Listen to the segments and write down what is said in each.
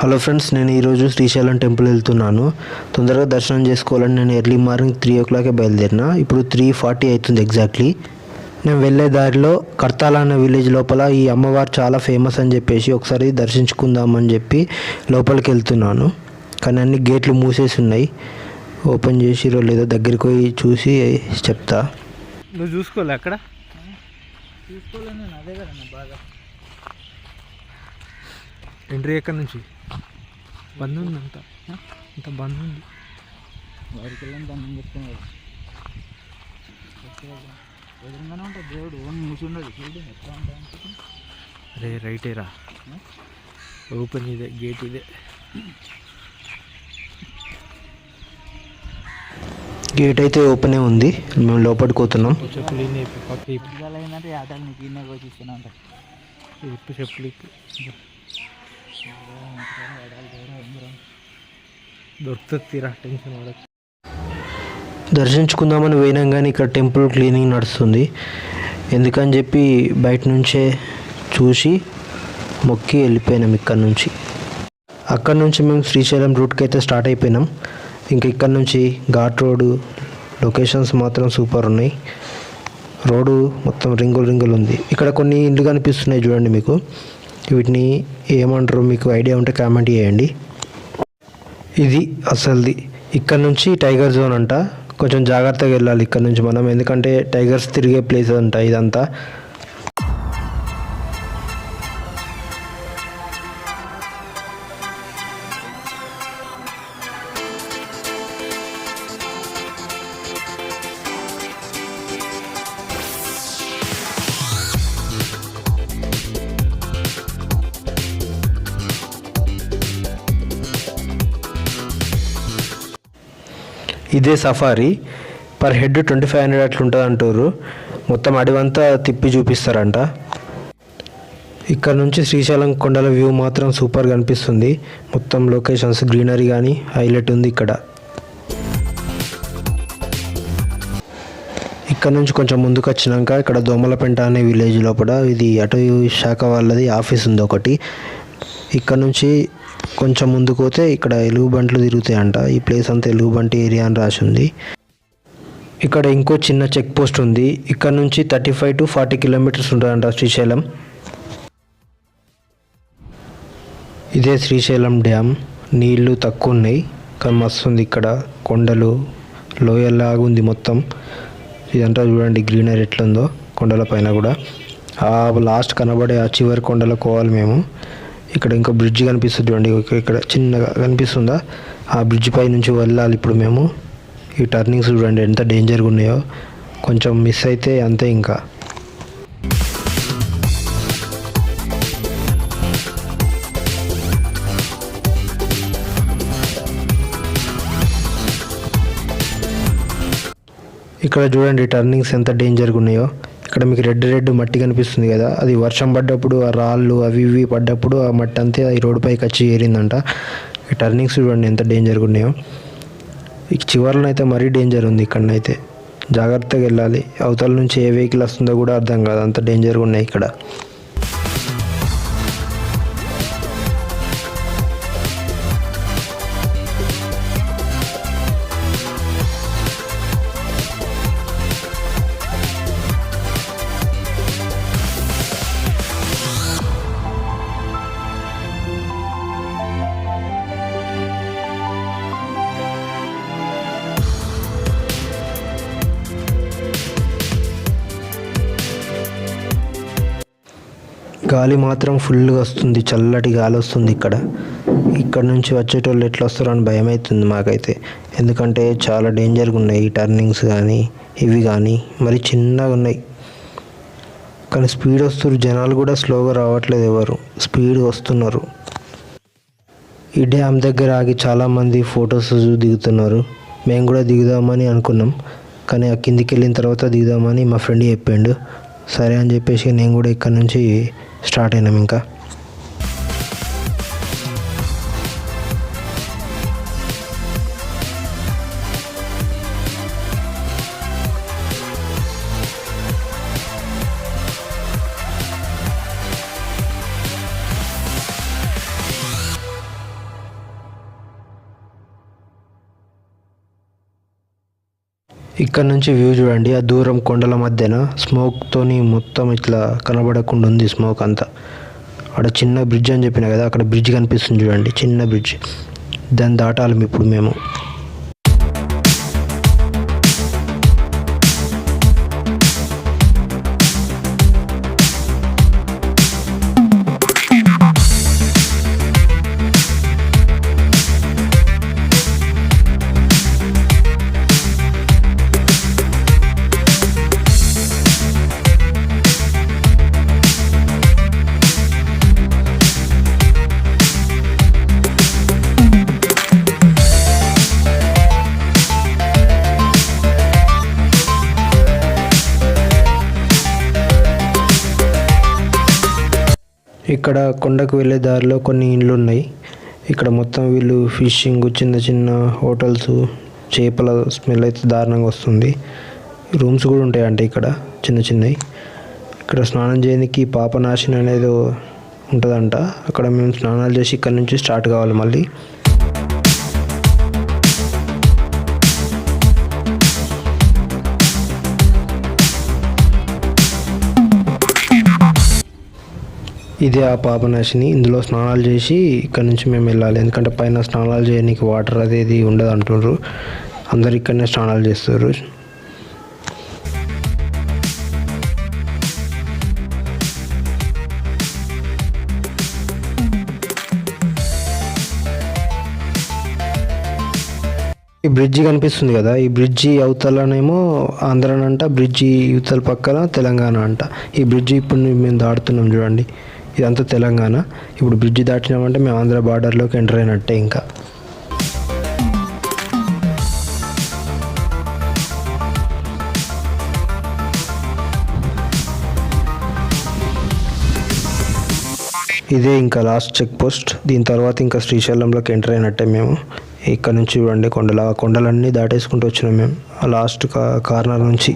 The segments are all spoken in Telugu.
హలో ఫ్రెండ్స్ నేను ఈరోజు శ్రీశైలం టెంపుల్ వెళ్తున్నాను. తొందరగా దర్శనం చేసుకోవాలని నేను ఎర్లీ మార్నింగ్ త్రీ ఓ క్లాకే బయలుదేరిన. ఇప్పుడు త్రీ ఫార్టీ అవుతుంది ఎగ్జాక్ట్లీ నేను వెళ్ళే దారిలో కర్తాల అనే విలేజ్ లోపల ఈ అమ్మవారు చాలా ఫేమస్ అని చెప్పేసి ఒకసారి దర్శించుకుందామని చెప్పి లోపలికి వెళ్తున్నాను. కానీ అన్ని గేట్లు మూసేసి ఉన్నాయి. ఓపెన్ చేసిరో లేదో దగ్గరికి పోయి చూసి చెప్తా. నువ్వు చూసుకోలే అక్కడ? అదే కదా ఎంట్రీ ఎక్కడి నుంచి? బంద్ ఉంది అంత అంత బంద్ ఉంది వారికి వెళ్ళని దాన్ని చెప్తాను కదా ఎదురుగానే ఉంటుంది దేవుడు. ఓన్ మూసి ఉండదు చూడు ఎట్లా ఉంటాయి అరే రైటే రా. ఓపెన్ ఇదే గేట్ ఇదే. గేట్ అయితే ఓపెనే ఉంది. మేము లోపలికి పోతున్నాం. చెప్పులు ఏంటంటే ఆటలు నీకు ఇన్నే కోచిస్తున్నా ఉంటాయి ఇప్పు చెప్పులు దొరుకుతుంది తీరా టెన్షన్ పడకు. దర్శించుకుందామని పోయినాం కానీ ఇక్కడ టెంపుల్ క్లీనింగ్ నడుస్తుంది. ఎందుకని చెప్పి బయట నుంచే చూసి మొక్కి వెళ్ళిపోయినాం ఇక్కడ నుంచి. అక్కడ నుంచి మేము శ్రీశైలం రూట్కి అయితే స్టార్ట్ అయిపోయినాం. ఇంక ఇక్కడ నుంచి ఘాట్ రోడ్ లొకేషన్స్ మాత్రం సూపర్ ఉన్నాయి. రోడ్డు మొత్తం రింగులు రింగులు ఉంది. ఇక్కడ కొన్ని ఇండ్లు కనిపిస్తున్నాయి చూడండి మీకు. వీటిని ఏమంటారు మీకు ఐడియా ఉంటే కామెంట్ చేయండి. ఇది అసలుది. ఇక్కడ నుంచి టైగర్ జోన్ అంట. కొంచెం జాగ్రత్తగా వెళ్ళాలి ఇక్కడ నుంచి మనం. ఎందుకంటే టైగర్స్ తిరిగే ప్లేస్ అంట ఇదంతా. ఇదే safari. Per head twenty five hundred అట్లా ఉంటుంది అంటారు మొత్తం అడివంతా తిప్పి చూపిస్తారంట. ఇక్కడ నుంచి శ్రీశైలం కొండల వ్యూ మాత్రం సూపర్ కనిపిస్తుంది మొత్తం లొకేషన్స్ గ్రీనరీ కానీ హైలైట్ ఉంది ఇక్కడ. ఇక్కడ నుంచి కొంచెం ముందుకు వచ్చినాక ఇక్కడ దోమలపెంట అనే విలేజ్ లోపల ఇది అటవీ శాఖ వాళ్ళది ఆఫీస్ ఉంది ఒకటి. ఇక్కడ నుంచి కొంచెం ముందుకు పోతే ఇక్కడ ఎలుగుబంట్లు తిరుగుతాయంట. ఈ ప్లేస్ అంతా ఎలుగుబంటి ఏరియా అని రాసి ఉంది. ఇక్కడ ఇంకో చిన్న చెక్ పోస్ట్ ఉంది. ఇక్కడ నుంచి thirty five to forty kilometres ఉంటుందంట శ్రీశైలం. ఇదే శ్రీశైలం డ్యామ్. నీళ్ళు తక్కువ ఉన్నాయి కానీ మస్తు ఉంది ఇక్కడ. కొండలు లోయలాగా ఉంది మొత్తం. ఇదంతా చూడండి గ్రీనరీ ఎట్లుందో కొండల పైన కూడా. ఆ లాస్ట్ కనబడే ఆ చివరి కొండలకు పోవాలి మేము. ఇక్కడ ఇంకో బ్రిడ్జ్ కనిపిస్తుంది చూడండి. ఇక్కడ- చిన్నగా కనిపిస్తుందా? ఆ బ్రిడ్జ్ పై నుంచి వెళ్ళాలి ఇప్పుడు మేము. ఈ టర్నింగ్స్ చూడండి ఎంత డేంజర్గా ఉన్నాయో. కొంచెం మిస్ అయితే అంతే ఇంకా. ఇక్కడ చూడండి టర్నింగ్స్ ఎంత డేంజర్గా ఉన్నాయో. ఇక్కడ మీకు రెడ్ రెడ్ మట్టి కనిపిస్తుంది కదా అది వర్షం పడ్డప్పుడు ఆ రాళ్ళు అవి ఇవి పడ్డప్పుడు ఆ మట్టి అంతే ఈ రోడ్డు పైకి వచ్చి ఏరిందంట. ఈ టర్నింగ్స్ చూడండి ఎంత డేంజర్గా ఉన్నాయో. ఈ చివరిలో అయితే మరీ డేంజర్ ఉంది ఇక్కడనైతే. జాగ్రత్తగా వెళ్ళాలి. అవతల నుంచి ఏ వెహికల్ వస్తుందో కూడా అర్థం కాదు. అంత డేంజర్గా ఉన్నాయి ఇక్కడ. గాలి మాత్రం ఫుల్గా వస్తుంది చల్లటి గాలి వస్తుంది ఇక్కడ. ఇక్కడ నుంచి వచ్చేటోళ్ళు ఎట్లా వస్తారో అని భయం అవుతుంది మాకైతే. ఎందుకంటే చాలా డేంజర్గా ఉన్నాయి ఈ టర్నింగ్స్ కానీ ఇవి కానీ మరి చిన్నగా ఉన్నాయి. కానీ స్పీడ్ వస్తున్నారు. జనాలు కూడా స్లోగా రావట్లేదు ఎవరు. స్పీడ్ వస్తున్నారు. ఈ డ్యామ్ దగ్గర ఆగి చాలామంది ఫొటోస్ దిగుతున్నారు. మేము కూడా దిగుదామని అనుకున్నాం. కానీ ఆ కిందికి వెళ్ళిన తర్వాత దిగుదామని మా ఫ్రెండ్ చెప్పిండు. సరే అని చెప్పేసి నేను కూడా ఇక్కడ నుంచి స్టార్ట్ అయినాం ఇంకా. ఇక్కడ నుంచి వ్యూ చూడండి ఆ దూరం కొండల మధ్యన స్మోక్తోని మొత్తం ఇట్లా కనబడకుండా ఉంది స్మోక్ అంతా. అక్కడ చిన్న బ్రిడ్జ్ అని చెప్పిన కదా అక్కడ బ్రిడ్జ్ కనిపిస్తుంది చూడండి చిన్న బ్రిడ్జ్ దాన్ని దాటాలి ఇప్పుడు మేము. ఇక్కడ కొండకు వెళ్ళే దారిలో కొన్ని ఇండ్లు ఉన్నాయి ఇక్కడ మొత్తం వీళ్ళు ఫిషింగ్ చిన్న చిన్న హోటల్స్ చేపల స్మెల్ అయితే దారుణంగా వస్తుంది. రూమ్స్ కూడా ఉంటాయంటే ఇక్కడ చిన్న చిన్నవి. ఇక్కడ స్నానం చేయడానికి పాపనాశిని అనేది ఉంటుందంట. అక్కడ మేము స్నానాలు చేసి ఇక్కడ నుంచి స్టార్ట్ కావాలి మళ్ళీ. ఇదే ఆ పాపనాశిని ఇందులో స్నానాలు చేసి ఇక్కడ నుంచి మేము వెళ్ళాలి. ఎందుకంటే పైన స్నానాలు చేయడానికి వాటర్ అదేది ఉండదు అంటున్నారు అందరు ఇక్కడనే స్నానాలు చేస్తారు. ఈ బ్రిడ్జి కనిపిస్తుంది కదా. ఈ బ్రిడ్జి అవతలనేమో ఆంధ్రనంట బ్రిడ్జి యువతల పక్కన తెలంగాణ అంట. ఈ బ్రిడ్జి ఇప్పుడు మేము దాడుతున్నాం చూడండి. ఇదంతా తెలంగాణ. ఇప్పుడు బ్రిడ్జ్ దాటినామంటే మేము ఆంధ్ర బార్డర్లోకి ఎంటర్ అయినట్టే ఇంకా. ఇదే ఇంకా లాస్ట్ చెక్ పోస్ట్ దీని తర్వాత ఇంకా శ్రీశైలంలోకి ఎంటర్ అయినట్టే మేము. ఇక్కడ నుంచి చూడండి కొండలు కొండలన్నీ దాటేసుకుంటూ వచ్చినాం మేము. ఆ లాస్ట్ కార్నర్ నుంచి.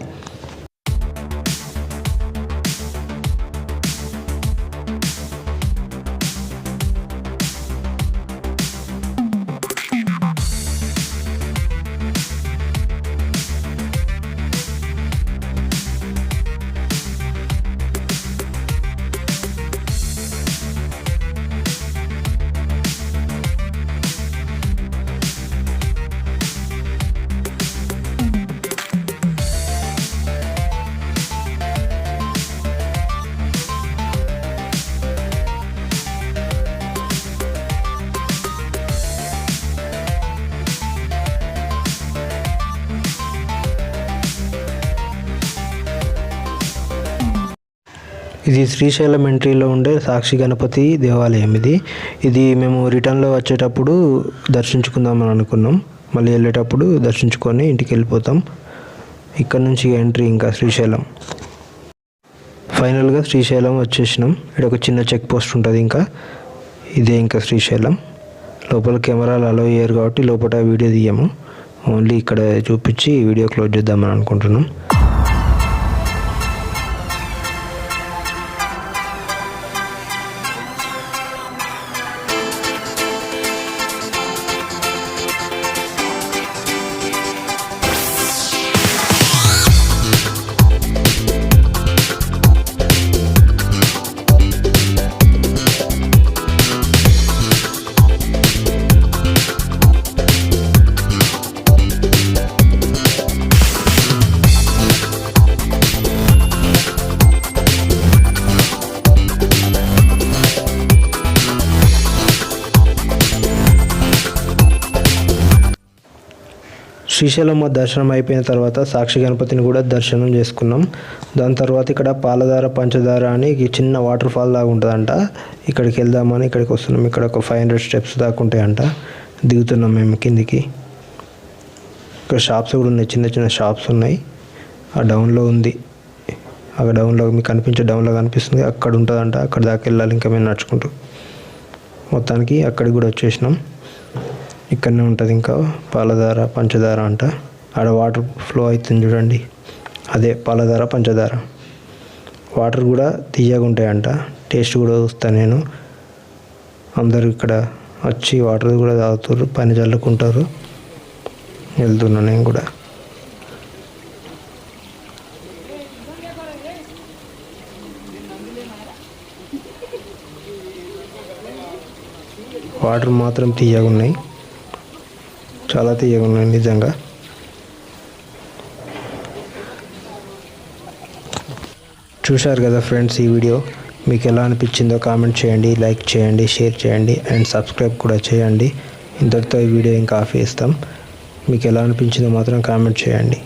ఇది శ్రీశైలం ఎంట్రీలో ఉండే సాక్షి గణపతి దేవాలయం ఇది. ఇది మేము రిటర్న్లో వచ్చేటప్పుడు దర్శించుకుందామని అనుకున్నాం. మళ్ళీ వెళ్ళేటప్పుడు దర్శించుకొని ఇంటికి వెళ్ళిపోతాం. ఇక్కడ నుంచి ఎంట్రీ ఇంకా శ్రీశైలం. ఫైనల్గా శ్రీశైలం వచ్చేసినాం. ఇక్కడ ఒక చిన్న చెక్ పోస్ట్ ఉంటుంది ఇంకా. ఇదే ఇంకా శ్రీశైలం. లోపల కెమెరాలు అలో అయ్యారు కాబట్టి లోపల వీడియో తీయము ఓన్లీ ఇక్కడ చూపించి వీడియో క్లోజ్ చేద్దామని అనుకుంటున్నాం. శ్రీశైలం దర్శనం అయిపోయిన తర్వాత సాక్షి గణపతిని కూడా దర్శనం చేసుకున్నాం. దాని తర్వాత ఇక్కడ పాలధార పంచదార అని చిన్న వాటర్ ఫాల్ దాకా ఉంటుందంట. ఇక్కడికి వెళ్దామని ఇక్కడికి వస్తున్నాం. ఇక్కడ ఒక ఫైవ్ హండ్రెడ్ స్టెప్స్ దాకా ఉంటాయంట. దిగుతున్నాం మేము కిందికి. ఇక్కడ షాప్స్ కూడా ఉన్నాయి. చిన్న చిన్న షాప్స్ ఉన్నాయి. ఆ డౌన్లో ఉంది. ఆ డౌన్లో మీకు కనిపించే డౌన్లో కనిపిస్తుంది. అక్కడ ఉంటుందంట. అక్కడ దాకా వెళ్ళాలి. ఇంకా మేము నడుచుకుంటూ. మొత్తానికి అక్కడికి కూడా వచ్చేసినాం. ఇక్కడనే ఉంటుంది ఇంకా పాలధార పంచదార అంట. ఆడ వాటర్ ఫ్లో అవుతుంది చూడండి. అదే పాలధార పంచదార వాటర్ కూడా తీయగా ఉంటాయంట. టేస్ట్ కూడా చూస్తాను నేను. అందరూ ఇక్కడ వచ్చి వాటర్ కూడా తాగుతారు పని చల్లుకుంటారు. వెళ్తున్నాను నేను కూడా. వాటర్ మాత్రం తీయగా ఉన్నాయి. చాలా తీయగా ఉన్నాయి నిజంగా. చూశారు కదా ఫ్రెండ్స్ ఈ వీడియో? మీకు ఎలా అనిపించిందో కామెంట్ చేయండి లైక్ చేయండి షేర్ చేయండి అండ్ సబ్స్క్రైబ్ కూడా చేయండి. ఇంతటితో ఈ వీడియో ఇంకా ఆఫ్ చేస్తాం మీకు ఎలా అనిపించిందో మాత్రం కామెంట్ చేయండి.